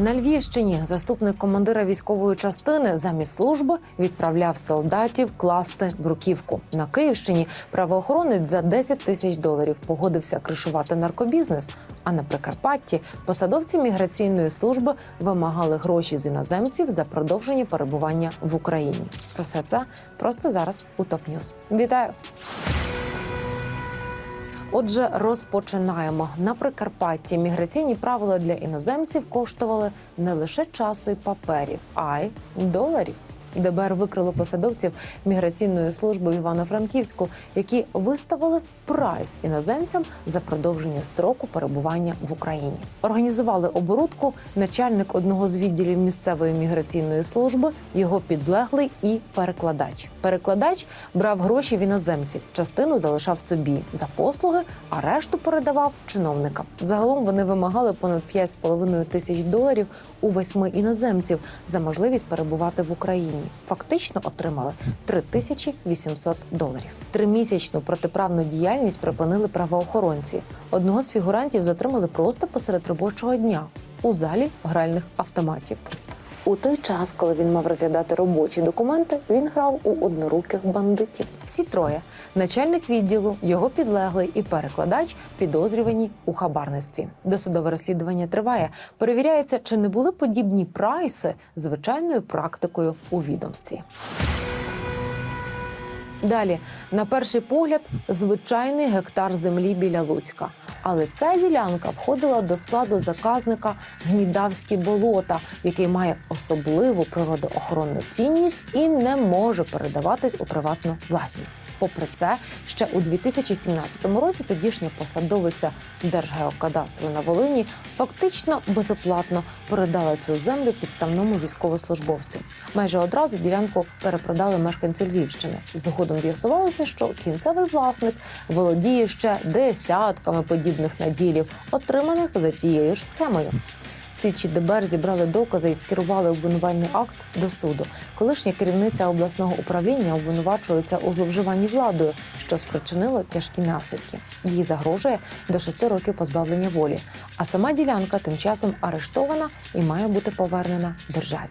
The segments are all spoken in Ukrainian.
На Львівщині заступник командира військової частини замість служби відправляв солдатів класти бруківку. На Київщині правоохоронець за 10 тисяч доларів погодився кришувати наркобізнес. А на Прикарпатті посадовці міграційної служби вимагали гроші з іноземців за продовження перебування в Україні. Про все це просто зараз у ТОП Ньюз. Вітаю! Отже, розпочинаємо на Прикарпатті. Міграційні правила для іноземців коштували не лише часу і паперів, а й доларів. ДБР викрило посадовців міграційної служби Івано-Франківську, які виставили прайс іноземцям за продовження строку перебування в Україні. Організували оборудку начальник одного з відділів місцевої міграційної служби, його підлеглий і перекладач. Перекладач брав гроші в іноземців, частину залишав собі за послуги, а решту передавав чиновникам. Загалом вони вимагали понад 5,5 тисяч доларів у восьми іноземців за можливість перебувати в Україні. Фактично отримали 3800 доларів. Тримісячну протиправну діяльність припинили правоохоронці. Одного з фігурантів затримали просто посеред робочого дня у залі гральних автоматів. У той час, коли він мав розглядати робочі документи, він грав у одноруких бандитів. Всі троє начальник відділу, його підлеглий і перекладач підозрювані у хабарництві. Досудове розслідування триває. Перевіряється, чи не були подібні прайси звичайною практикою у відомстві. Далі, на перший погляд, звичайний гектар землі біля Луцька. Але ця ділянка входила до складу заказника Гнідавські болота, який має особливу природоохоронну цінність і не може передаватись у приватну власність. Попри це, ще у 2017 році тодішня посадовиця Держгеокадастру на Волині фактично безоплатно передала цю землю підставному військовослужбовцю. Майже одразу ділянку перепродали мешканці Львівщини. Згодом з'ясувалося, що кінцевий власник володіє ще десятками подібних наділів, отриманих за тією ж схемою. Слідчі ДБР зібрали докази і скерували обвинувальний акт до суду. Колишня керівниця обласного управління обвинувачується у зловживанні владою, що спричинило тяжкі наслідки. Їй загрожує до шести років позбавлення волі. А сама ділянка тим часом арештована і має бути повернена державі.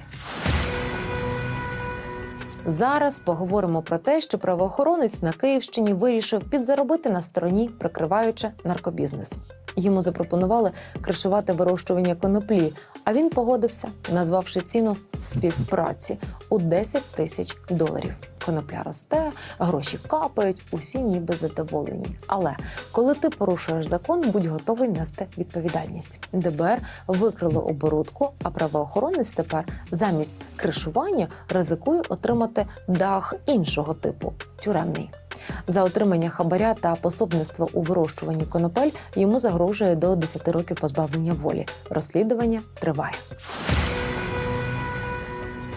Зараз поговоримо про те, що правоохоронець на Київщині вирішив підзаробити на стороні, прикриваючи наркобізнес. Йому запропонували кришувати вирощування коноплі, а він погодився, назвавши ціну співпраці у 10 тисяч доларів. Конопля росте, гроші капають, усі ніби задоволені. Але коли ти порушуєш закон, будь готовий нести відповідальність. ДБР викрило оборудку, а правоохоронець тепер замість кришування ризикує отримати дах іншого типу тюремний. За отримання хабаря та пособництво у вирощуванні конопель йому загрожує до 10 років позбавлення волі. Розслідування триває.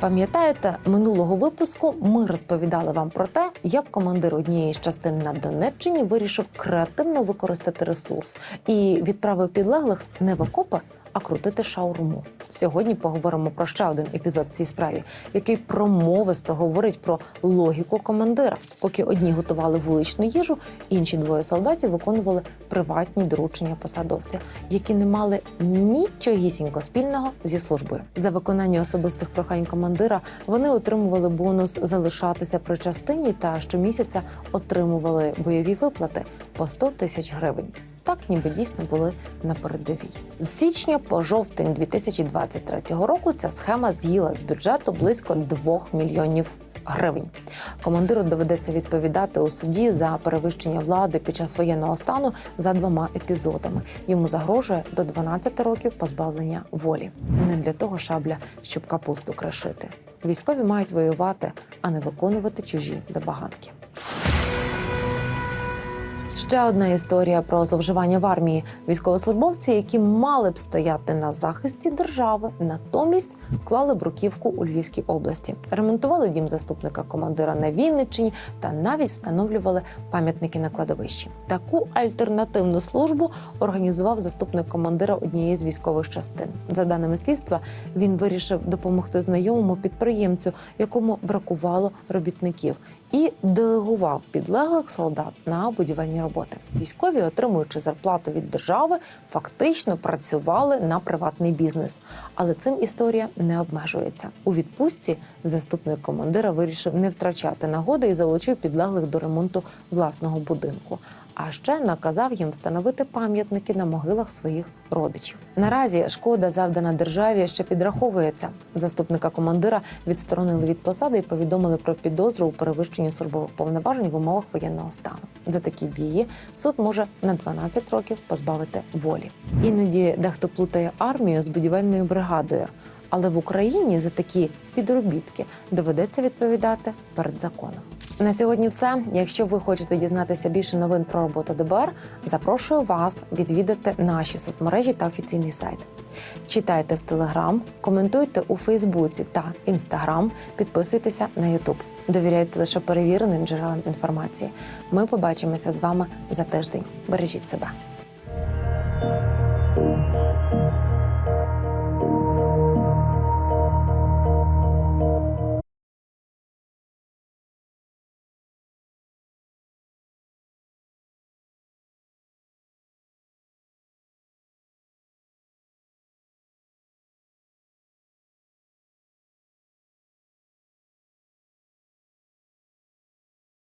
Пам'ятаєте, минулого випуску ми розповідали вам про те, як командир однієї з частин на Донеччині вирішив креативно використати ресурс і відправив підлеглих не в окопи, а крутити шаурму. Сьогодні поговоримо про ще один епізод в цій справі, який промовисто говорить про логіку командира. Поки одні готували вуличну їжу, інші двоє солдатів виконували приватні доручення посадовця, які не мали нічогісінько спільного зі службою. За виконання особистих прохань командира вони отримували бонус залишатися при частині та щомісяця отримували бойові виплати по 100 тисяч гривень. Так, ніби дійсно були на передовій. З січня по жовтень 2023 року ця схема з'їла з бюджету близько 2 мільйонів гривень. Командиру доведеться відповідати у суді за перевищення влади під час воєнного стану за двома епізодами. Йому загрожує до 12 років позбавлення волі. Не для того шабля, щоб капусту кришити. Військові мають воювати, а не виконувати чужі забаганки. Ще одна історія про зловживання в армії. Військовослужбовці, які мали б стояти на захисті держави, натомість вклали бруківку у Львівській області, ремонтували дім заступника командира на Вінниччині та навіть встановлювали пам'ятники на кладовищі. Таку альтернативну службу організував заступник командира однієї з військових частин. За даними слідства, він вирішив допомогти знайомому підприємцю, якому бракувало робітників. І делегував підлеглих солдат на будівельні роботи. Військові, отримуючи зарплату від держави, фактично працювали на приватний бізнес. Але цим історія не обмежується. У відпустці заступник командира вирішив не втрачати нагоди і залучив підлеглих до ремонту власного будинку. А ще наказав їм встановити пам'ятники на могилах своїх родичів. Наразі шкода, завдана державі, ще підраховується. Заступника командира відсторонили від посади і повідомили про підозру у перевищенні службових повноважень в умовах воєнного стану. За такі дії суд може на 12 років позбавити волі. Іноді дехто плутає армію з будівельною бригадою. Але в Україні за такі підробітки доведеться відповідати перед законом. На сьогодні все. Якщо ви хочете дізнатися більше новин про роботу ДБР, запрошую вас відвідати наші соцмережі та офіційний сайт. Читайте в Телеграм, коментуйте у Фейсбуці та Інстаграм, підписуйтеся на Ютуб. Довіряйте лише перевіреним джерелам інформації. Ми побачимося з вами за тиждень. Бережіть себе.